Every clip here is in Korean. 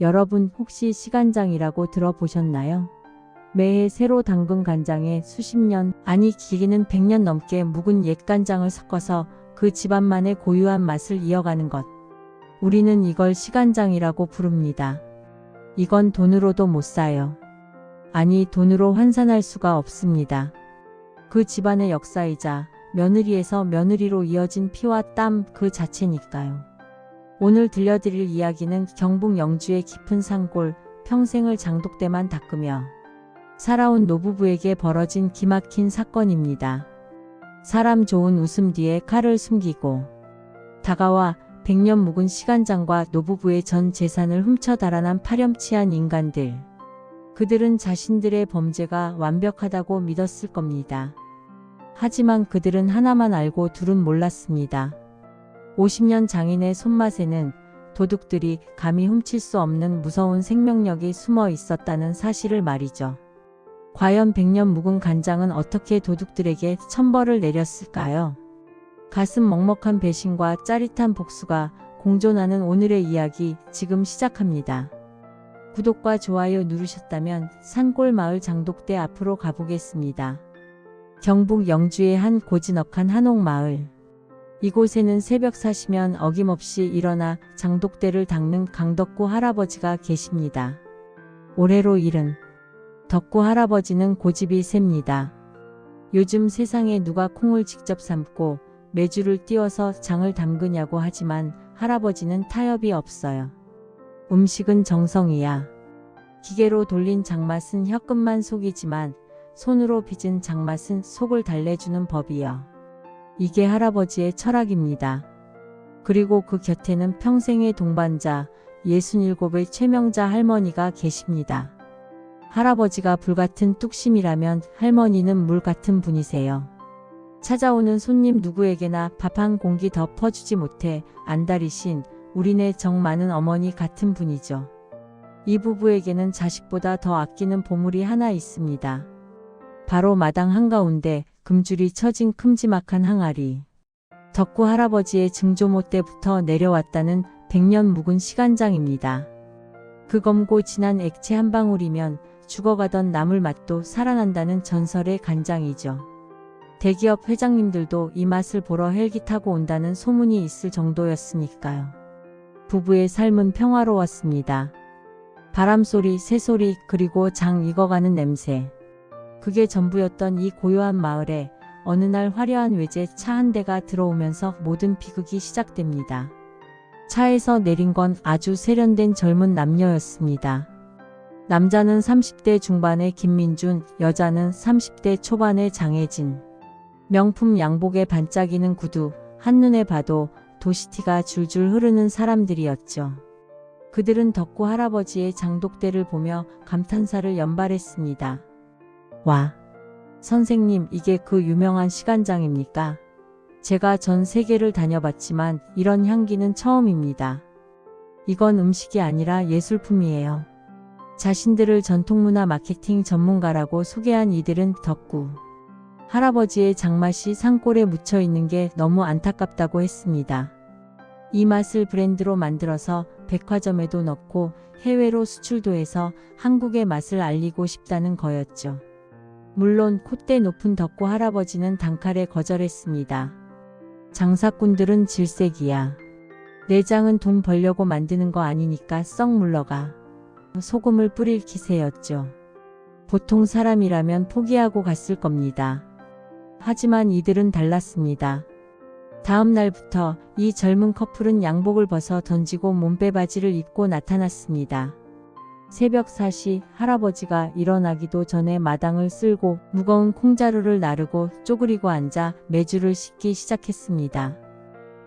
여러분 혹시 시간장이라고 들어보셨나요? 매해 새로 담근 간장에 수십 년, 아니 길이는 100년 넘게 묵은 옛 간장을 섞어서 그 집안만의 고유한 맛을 이어가는 것. 우리는 이걸 시간장이라고 부릅니다. 이건 돈으로도 못 사요. 아니 돈으로 환산할 수가 없습니다. 그 집안의 역사이자 며느리에서 며느리로 이어진 피와 땀 그 자체니까요. 오늘 들려드릴 이야기는 경북 영주의 깊은 산골 평생을 장독대만 닦으며 살아온 노부부에게 벌어진 기막힌 사건입니다. 사람 좋은 웃음 뒤에 칼을 숨기고 다가와 백년 묵은 시간장과 노부부의 전 재산을 훔쳐 달아난 파렴치한 인간들. 그들은 자신들의 범죄가 완벽하다고 믿었을 겁니다. 하지만 그들은 하나만 알고 둘은 몰랐습니다. 50년 장인의 손맛에는 도둑들이 감히 훔칠 수 없는 무서운 생명력이 숨어 있었다는 사실을 말이죠. 과연 백년 묵은 간장은 어떻게 도둑들에게 천벌을 내렸을까요? 가슴 먹먹한 배신과 짜릿한 복수가 공존하는 오늘의 이야기 지금 시작합니다. 구독과 좋아요 누르셨다면 산골 마을 장독대 앞으로 가보겠습니다. 경북 영주의 한 고즈넉한 한옥 마을. 이곳에는 새벽 사시면 어김없이 일어나 장독대를 닦는 강덕구 할아버지가 계십니다. 올해로 일은 덕구 할아버지는 고집이 셉니다. 요즘 세상에 누가 콩을 직접 삶고 메주를 띄워서 장을 담그냐고 하지만 할아버지는 타협이 없어요. 음식은 정성이야. 기계로 돌린 장맛은 혀끝만 속이지만 손으로 빚은 장맛은 속을 달래주는 법이요. 이게 할아버지의 철학입니다. 그리고 그 곁에는 평생의 동반자 67의 최명자 할머니가 계십니다. 할아버지가 불같은 뚝심이라면 할머니는 물 같은 분이세요. 찾아오는 손님 누구에게나 밥 한 공기 더 퍼주지 못해 안달이신 우리네 정 많은 어머니 같은 분이죠. 이 부부에게는 자식보다 더 아끼는 보물이 하나 있습니다. 바로 마당 한가운데 금줄이 처진 큼지막한 항아리. 덕구 할아버지의 증조모 때부터 내려왔다는 백년 묵은 시간장입니다. 그 검고 진한 액체 한 방울이면 죽어가던 나물 맛도 살아난다는 전설의 간장이죠. 대기업 회장님들도 이 맛을 보러 헬기 타고 온다는 소문이 있을 정도였으니까요. 부부의 삶은 평화로웠습니다. 바람소리, 새소리, 그리고 장 익어가는 냄새. 그게 전부였던 이 고요한 마을에 어느 날 화려한 외제 차 한 대가 들어오면서 모든 비극이 시작됩니다. 차에서 내린 건 아주 세련된 젊은 남녀였습니다. 남자는 30대 중반의 김민준, 여자는 30대 초반의 장혜진. 명품 양복에 반짝이는 구두, 한눈에 봐도 도시티가 줄줄 흐르는 사람들이었죠. 그들은 덕구 할아버지의 장독대를 보며 감탄사를 연발했습니다. 와, 선생님, 이게 그 유명한 시간장입니까? 제가 전 세계를 다녀봤지만 이런 향기는 처음입니다. 이건 음식이 아니라 예술품이에요. 자신들을 전통문화 마케팅 전문가라고 소개한 이들은 덕구. 할아버지의 장맛이 산골에 묻혀 있는 게 너무 안타깝다고 했습니다. 이 맛을 브랜드로 만들어서 백화점에도 넣고 해외로 수출도 해서 한국의 맛을 알리고 싶다는 거였죠. 물론 콧대 높은 덕구 할아버지는 단칼에 거절했습니다. 장사꾼들은 질색이야. 내장은 돈 벌려고 만드는 거 아니니까 썩 물러가. 소금을 뿌릴 기세였죠. 보통 사람이라면 포기하고 갔을 겁니다. 하지만 이들은 달랐습니다. 다음 날부터 이 젊은 커플은 양복을 벗어 던지고 몸빼 바지를 입고 나타났습니다. 새벽 4시 할아버지가 일어나기도 전에 마당을 쓸고 무거운 콩자루를 나르고 쪼그리고 앉아 메주를 씻기 시작했습니다.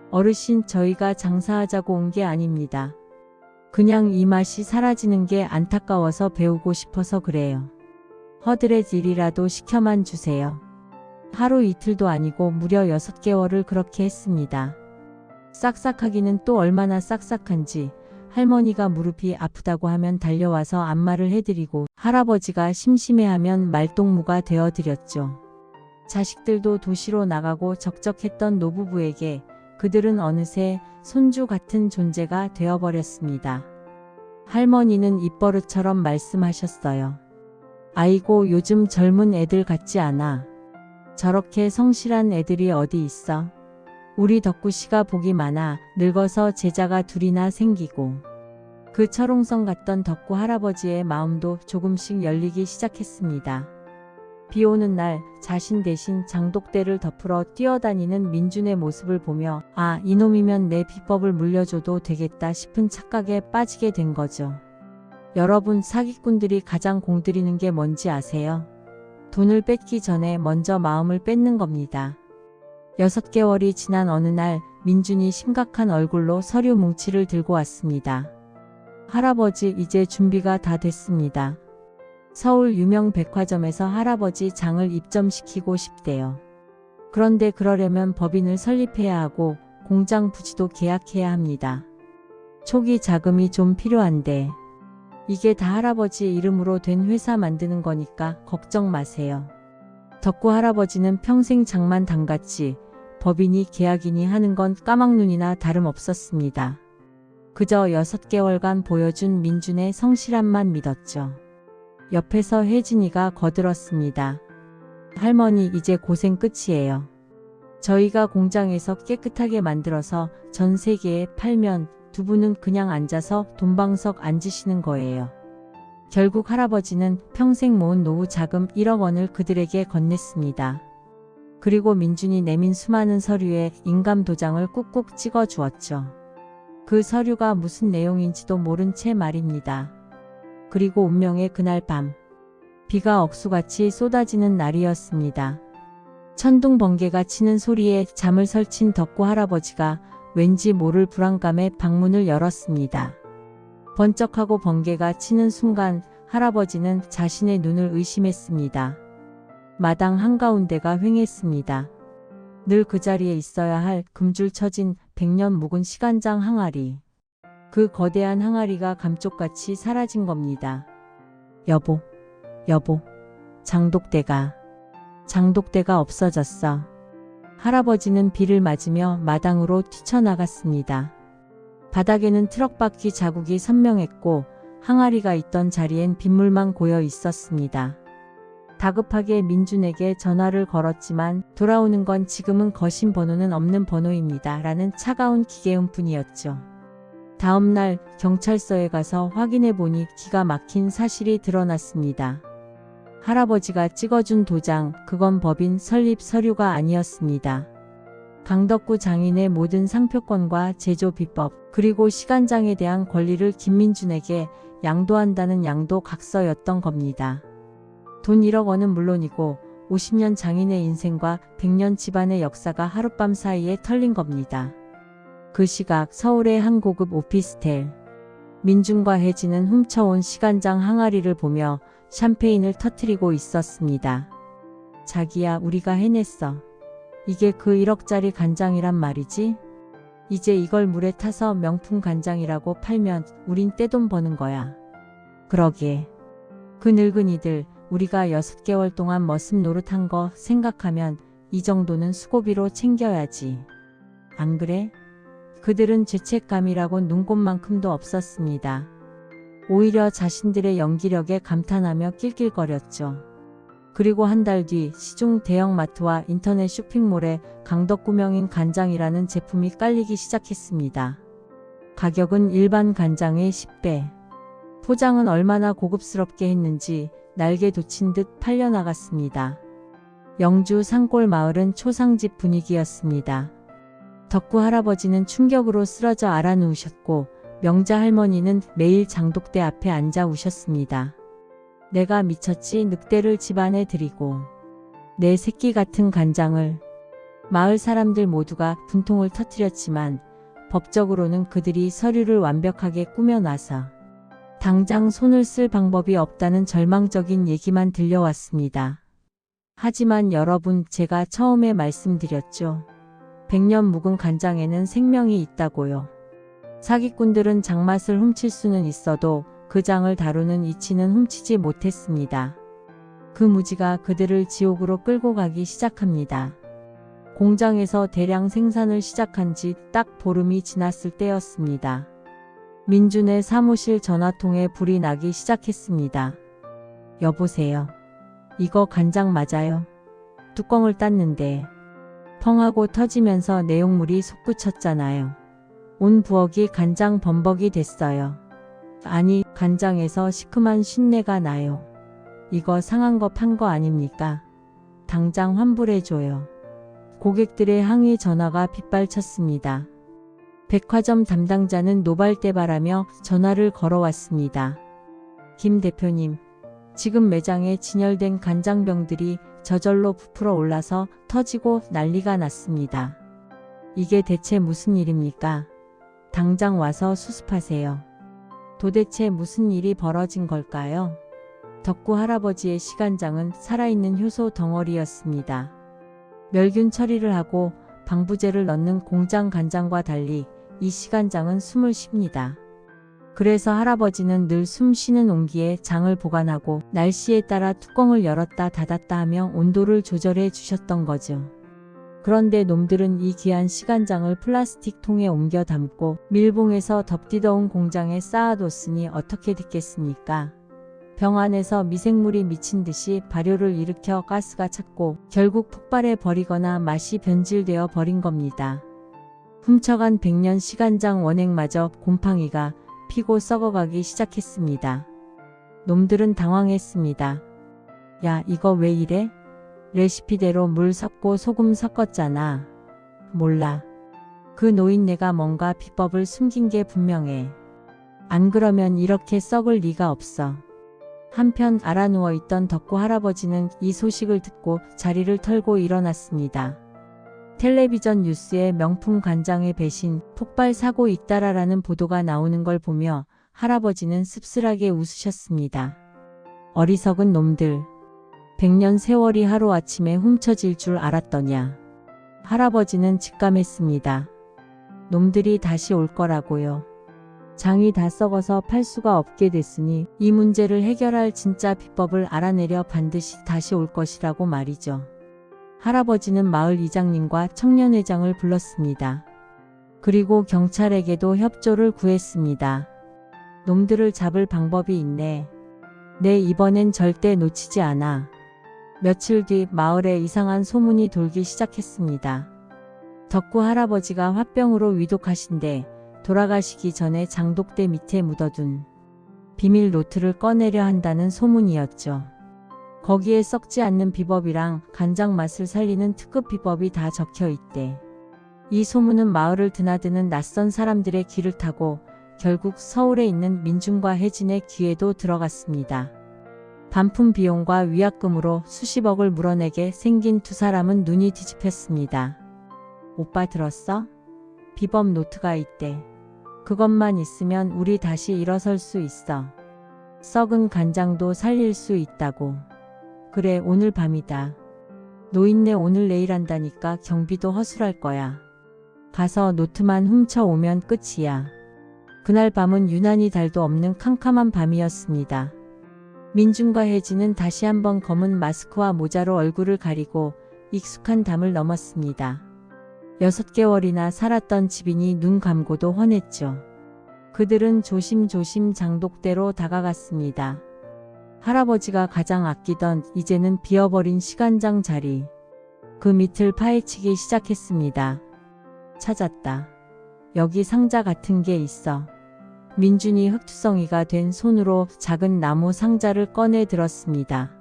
어르신 저희가 장사하자고 온 게 아닙니다. 그냥 이 맛이 사라지는 게 안타까워서 배우고 싶어서 그래요. 허드렛 일이라도 시켜만 주세요. 하루 이틀도 아니고 무려 6개월을 그렇게 했습니다. 싹싹하기는 또 얼마나 싹싹한지 할머니가 무릎이 아프다고 하면 달려와서 안마를 해드리고 할아버지가 심심해하면 말동무가 되어드렸죠. 자식들도 도시로 나가고 적적했던 노부부에게 그들은 어느새 손주 같은 존재가 되어버렸습니다. 할머니는 입버릇처럼 말씀하셨어요. 아이고 요즘 젊은 애들 같지 않아. 저렇게 성실한 애들이 어디 있어? 우리 덕구 씨가 복이 많아 늙어서 제자가 둘이나 생기고. 그 철옹성 같던 덕구 할아버지의 마음도 조금씩 열리기 시작했습니다. 비 오는 날 자신 대신 장독대를 덮으러 뛰어다니는 민준의 모습을 보며 아, 이놈이면 내 비법을 물려줘도 되겠다 싶은 착각에 빠지게 된 거죠. 여러분 사기꾼들이 가장 공들이는 게 뭔지 아세요? 돈을 뺏기 전에 먼저 마음을 뺏는 겁니다. 여섯 개월이 지난 어느 날 민준이 심각한 얼굴로 서류 뭉치를 들고 왔습니다. 할아버지 이제 준비가 다 됐습니다. 서울 유명 백화점에서 할아버지 장을 입점시키고 싶대요. 그런데 그러려면 법인을 설립해야 하고 공장 부지도 계약해야 합니다. 초기 자금이 좀 필요한데 이게 다 할아버지 이름으로 된 회사 만드는 거니까 걱정 마세요. 덕구 할아버지는 평생 장만 담갔지 법인이 계약이니 하는 건 까막눈이나 다름없었습니다. 그저 여섯 개월간 보여준 민준의 성실함만 믿었죠. 옆에서 혜진이가 거들었습니다. 할머니 이제 고생 끝이에요. 저희가 공장에서 깨끗하게 만들어서 전 세계에 팔면 두 분은 그냥 앉아서 돈방석 앉으시는 거예요. 결국 할아버지는 평생 모은 노후 자금 1억 원을 그들에게 건넸습니다. 그리고 민준이 내민 수많은 서류에 인감 도장을 꾹꾹 찍어 주었죠. 그 서류가 무슨 내용인지도 모른 채 말입니다. 그리고 운명의 그날 밤. 비가 억수같이 쏟아지는 날이었습니다. 천둥 번개가 치는 소리에 잠을 설친 덕구 할아버지가 왠지 모를 불안감에 방문을 열었습니다. 번쩍하고 번개가 치는 순간 할아버지는 자신의 눈을 의심했습니다. 마당 한가운데가 횡했습니다. 늘 그 자리에 있어야 할 금줄 쳐진 백년 묵은 시간장 항아리. 그 거대한 항아리가 감쪽같이 사라진 겁니다. 여보, 여보, 장독대가, 장독대가 없어졌어. 할아버지는 비를 맞으며 마당으로 뛰쳐나갔습니다. 바닥에는 트럭바퀴 자국이 선명했고 항아리가 있던 자리엔 빗물만 고여 있었습니다. 다급하게 민준에게 전화를 걸었지만 돌아오는 건 지금은 거신 번호는 없는 번호입니다. 라는 차가운 기계음 뿐이었죠. 다음날 경찰서에 가서 확인해 보니 기가 막힌 사실이 드러났습니다. 할아버지가 찍어준 도장, 그건 법인 설립 서류가 아니었습니다. 강덕구 장인의 모든 상표권과 제조 비법, 그리고 시간장에 대한 권리를 김민준에게 양도한다는 양도 각서였던 겁니다. 돈 1억 원은 물론이고 50년 장인의 인생과 100년 집안의 역사가 하룻밤 사이에 털린 겁니다. 그 시각 서울의 한 고급 오피스텔. 민준과 혜진은 훔쳐온 시간장 항아리를 보며 샴페인을 터트리고 있었습니다. 자기야, 우리가 해냈어. 이게 그 1억짜리 간장이란 말이지? 이제 이걸 물에 타서 명품 간장이라고 팔면 우린 떼돈 버는 거야. 그러게. 그 늙은이들, 우리가 6개월 동안 머슴 노릇한 거 생각하면 이 정도는 수고비로 챙겨야지. 안 그래? 그들은 죄책감이라고 눈꽃만큼도 없었습니다. 오히려 자신들의 연기력에 감탄하며 낄낄거렸죠. 그리고 한 달 뒤 시중 대형마트와 인터넷 쇼핑몰에 강덕구명인 간장이라는 제품이 깔리기 시작했습니다. 가격은 일반 간장의 10배. 포장은 얼마나 고급스럽게 했는지 날개 돋친 듯 팔려나갔습니다. 영주 산골 마을은 초상집 분위기였습니다. 덕구 할아버지는 충격으로 쓰러져 알아 누우셨고 명자 할머니는 매일 장독대 앞에 앉아 우셨습니다. 내가 미쳤지 늑대를 집안에 들이고 내 새끼 같은 간장을 마을 사람들 모두가 분통을 터뜨렸지만 법적으로는 그들이 서류를 완벽하게 꾸며놔서 당장 손을 쓸 방법이 없다는 절망적인 얘기만 들려왔습니다. 하지만 여러분 제가 처음에 말씀드렸죠. 백년 묵은 간장에는 생명이 있다고요. 사기꾼들은 장맛을 훔칠 수는 있어도 그 장을 다루는 이치는 훔치지 못했습니다. 그 무지가 그들을 지옥으로 끌고 가기 시작합니다. 공장에서 대량 생산을 시작한 지 딱 보름이 지났을 때였습니다. 민준의 사무실 전화통에 불이 나기 시작했습니다. 여보세요. 이거 간장 맞아요? 뚜껑을 땄는데 펑 하고 터지면서 내용물이 솟구쳤잖아요. 온 부엌이 간장 범벅이 됐어요. 아니, 간장에서 시큼한 쉰내가 나요. 이거 상한 거 판 거 아닙니까? 당장 환불해줘요. 고객들의 항의 전화가 빗발쳤습니다. 백화점 담당자는 노발대발하며 전화를 걸어왔습니다. 김 대표님, 지금 매장에 진열된 간장병들이 저절로 부풀어 올라서 터지고 난리가 났습니다. 이게 대체 무슨 일입니까? 당장 와서 수습하세요. 도대체 무슨 일이 벌어진 걸까요? 덕구 할아버지의 시간장은 살아있는 효소 덩어리였습니다. 멸균 처리를 하고 방부제를 넣는 공장 간장과 달리 이 시간장은 숨을 쉽니다. 그래서 할아버지는 늘 숨 쉬는 온기에 장을 보관하고 날씨에 따라 뚜껑을 열었다 닫았다 하며 온도를 조절해 주셨던 거죠. 그런데 놈들은 이 귀한 시간장을 플라스틱 통에 옮겨 담고 밀봉해서 덥디더운 공장에 쌓아뒀으니 어떻게 됐겠습니까? 병 안에서 미생물이 미친 듯이 발효를 일으켜 가스가 찼고 결국 폭발해 버리거나 맛이 변질되어 버린 겁니다. 훔쳐간 백년 시간장 원액마저 곰팡이가 피고 썩어가기 시작했습니다. 놈들은 당황했습니다. 야, 이거 왜 이래? 레시피대로 물 섞고 소금 섞었잖아. 몰라. 그 노인네가 뭔가 비법을 숨긴 게 분명해. 안 그러면 이렇게 썩을 리가 없어. 한편 알아누워 있던 덕구 할아버지는 이 소식을 듣고 자리를 털고 일어났습니다. 텔레비전 뉴스에 명품 간장의 배신, 폭발 사고 잇따라라는 보도가 나오는 걸 보며 할아버지는 씁쓸하게 웃으셨습니다. 어리석은 놈들. 백년 세월이 하루아침에 훔쳐질 줄 알았더냐. 할아버지는 직감했습니다. 놈들이 다시 올 거라고요. 장이 다 썩어서 팔 수가 없게 됐으니 이 문제를 해결할 진짜 비법을 알아내려 반드시 다시 올 것이라고 말이죠. 할아버지는 마을 이장님과 청년회장을 불렀습니다. 그리고 경찰에게도 협조를 구했습니다. 놈들을 잡을 방법이 있네. 내 이번엔 절대 놓치지 않아. 며칠 뒤 마을에 이상한 소문이 돌기 시작했습니다. 덕구 할아버지가 화병으로 위독하신데 돌아가시기 전에 장독대 밑에 묻어둔 비밀 노트를 꺼내려 한다는 소문이었죠. 거기에 썩지 않는 비법이랑 간장 맛을 살리는 특급 비법이 다 적혀 있대. 이 소문은 마을을 드나드는 낯선 사람들의 귀를 타고 결국 서울에 있는 민중과 혜진의 귀에도 들어갔습니다. 반품 비용과 위약금으로 수십억을 물어내게 생긴 두 사람은 눈이 뒤집혔습니다. 오빠 들었어? 비법 노트가 있대. 그것만 있으면 우리 다시 일어설 수 있어. 썩은 간장도 살릴 수 있다고. 그래, 오늘 밤이다. 노인네 오늘 내일 한다니까 경비도 허술할 거야. 가서 노트만 훔쳐오면 끝이야. 그날 밤은 유난히 달도 없는 캄캄한 밤이었습니다. 민준과 혜진은 다시 한번 검은 마스크와 모자로 얼굴을 가리고 익숙한 담을 넘었습니다. 여섯 개월이나 살았던 집이니 눈 감고도 훤했죠. 그들은 조심조심 장독대로 다가갔습니다. 할아버지가 가장 아끼던 이제는 비어버린 시간장 자리. 그 밑을 파헤치기 시작했습니다. 찾았다. 여기 상자 같은 게 있어. 민준이 흑투성이가 된 손으로 작은 나무 상자를 꺼내 들었습니다.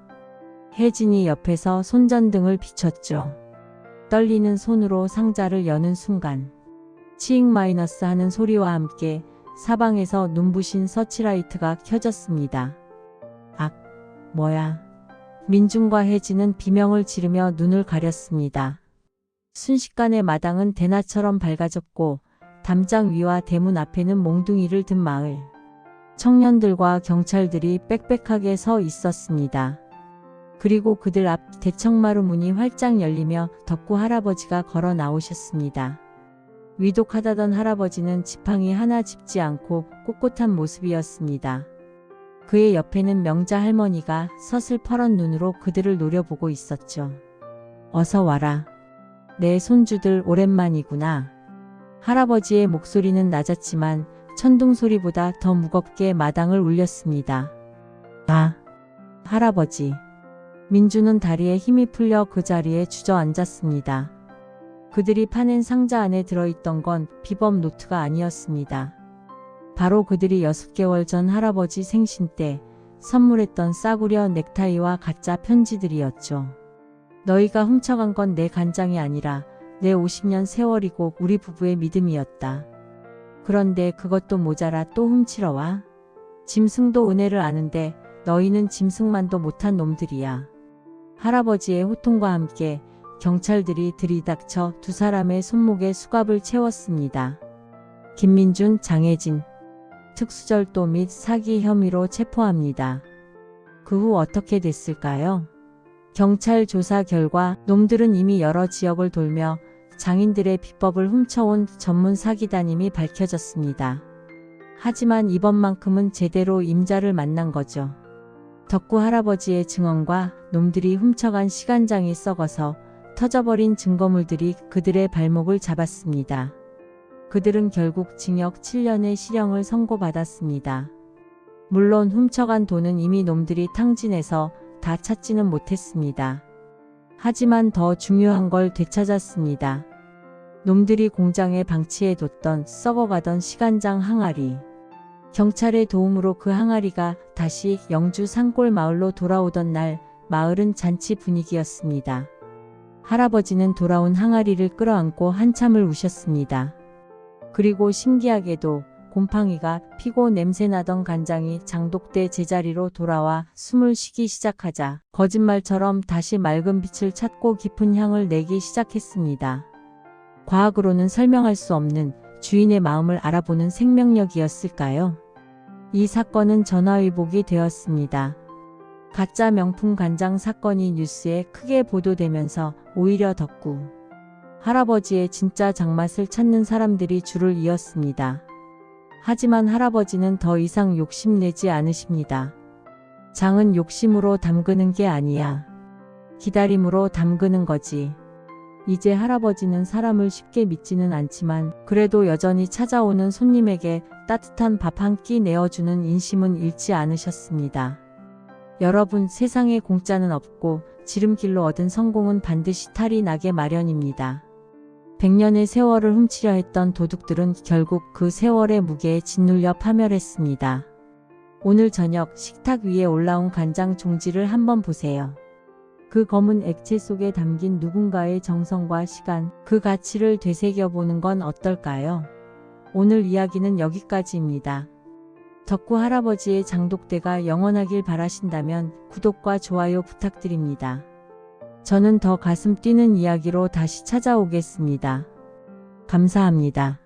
혜진이 옆에서 손전등을 비췄죠. 떨리는 손으로 상자를 여는 순간 치익 마이너스 하는 소리와 함께 사방에서 눈부신 서치라이트가 켜졌습니다. 악, 뭐야. 민중과 혜진은 비명을 지르며 눈을 가렸습니다. 순식간에 마당은 대낮처럼 밝아졌고 담장 위와 대문 앞에는 몽둥이를 든 마을. 청년들과 경찰들이 빽빽하게 서 있었습니다. 그리고 그들 앞 대청마루 문이 활짝 열리며 덕구 할아버지가 걸어 나오셨습니다. 위독하다던 할아버지는 지팡이 하나 짚지 않고 꼿꼿한 모습이었습니다. 그의 옆에는 명자 할머니가 서슬퍼런 눈으로 그들을 노려보고 있었죠. 어서 와라. 내 손주들 오랜만이구나. 할아버지의 목소리는 낮았지만 천둥 소리보다 더 무겁게 마당을 울렸습니다. 아, 할아버지. 민주는 다리에 힘이 풀려 그 자리에 주저앉았습니다. 그들이 파낸 상자 안에 들어있던 건 비법 노트가 아니었습니다. 바로 그들이 6개월 전 할아버지 생신 때 선물했던 싸구려 넥타이와 가짜 편지들이었죠. 너희가 훔쳐간 건 내 간장이 아니라 내 50년 세월이고 우리 부부의 믿음이었다. 그런데 그것도 모자라 또 훔치러 와? 짐승도 은혜를 아는데 너희는 짐승만도 못한 놈들이야. 할아버지의 호통과 함께 경찰들이 들이닥쳐 두 사람의 손목에 수갑을 채웠습니다. 김민준, 장혜진, 특수절도 및 사기 혐의로 체포합니다. 그 후 어떻게 됐을까요? 경찰 조사 결과 놈들은 이미 여러 지역을 돌며 장인들의 비법을 훔쳐온 전문 사기단임이 밝혀졌습니다. 하지만 이번만큼은 제대로 임자를 만난 거죠. 덕구 할아버지의 증언과 놈들이 훔쳐간 시간장이 썩어서 터져버린 증거물들이 그들의 발목을 잡았습니다. 그들은 결국 징역 7년의 실형을 선고받았습니다. 물론 훔쳐간 돈은 이미 놈들이 탕진해서 다 찾지는 못했습니다. 하지만 더 중요한 걸 되찾았습니다. 놈들이 공장에 방치해뒀던 썩어가던 시간장 항아리. 경찰의 도움으로 그 항아리가 다시 영주 산골 마을로 돌아오던 날 마을은 잔치 분위기였습니다. 할아버지는 돌아온 항아리를 끌어안고 한참을 우셨습니다. 그리고 신기하게도 곰팡이가 피고 냄새나던 간장이 장독대 제자리로 돌아와 숨을 쉬기 시작하자 거짓말처럼 다시 맑은 빛을 찾고 깊은 향을 내기 시작했습니다. 과학으로는 설명할 수 없는 주인의 마음을 알아보는 생명력이었을까요? 이 사건은 전화위복이 되었습니다. 가짜 명품 간장 사건이 뉴스에 크게 보도되면서 오히려 덕구 할아버지의 진짜 장맛을 찾는 사람들이 줄을 이었습니다. 하지만 할아버지는 더 이상 욕심내지 않으십니다. 장은 욕심으로 담그는 게 아니야. 기다림으로 담그는 거지. 이제 할아버지는 사람을 쉽게 믿지는 않지만 그래도 여전히 찾아오는 손님에게 따뜻한 밥 한 끼 내어주는 인심은 잃지 않으셨습니다. 여러분 세상에 공짜는 없고 지름길로 얻은 성공은 반드시 탈이 나게 마련입니다. 100년의 세월을 훔치려 했던 도둑들은 결국 그 세월의 무게에 짓눌려 파멸했습니다. 오늘 저녁 식탁 위에 올라온 간장 종지를 한번 보세요. 그 검은 액체 속에 담긴 누군가의 정성과 시간, 그 가치를 되새겨보는 건 어떨까요? 오늘 이야기는 여기까지입니다. 덕구 할아버지의 장독대가 영원하길 바라신다면 구독과 좋아요 부탁드립니다. 저는 더 가슴 뛰는 이야기로 다시 찾아오겠습니다. 감사합니다.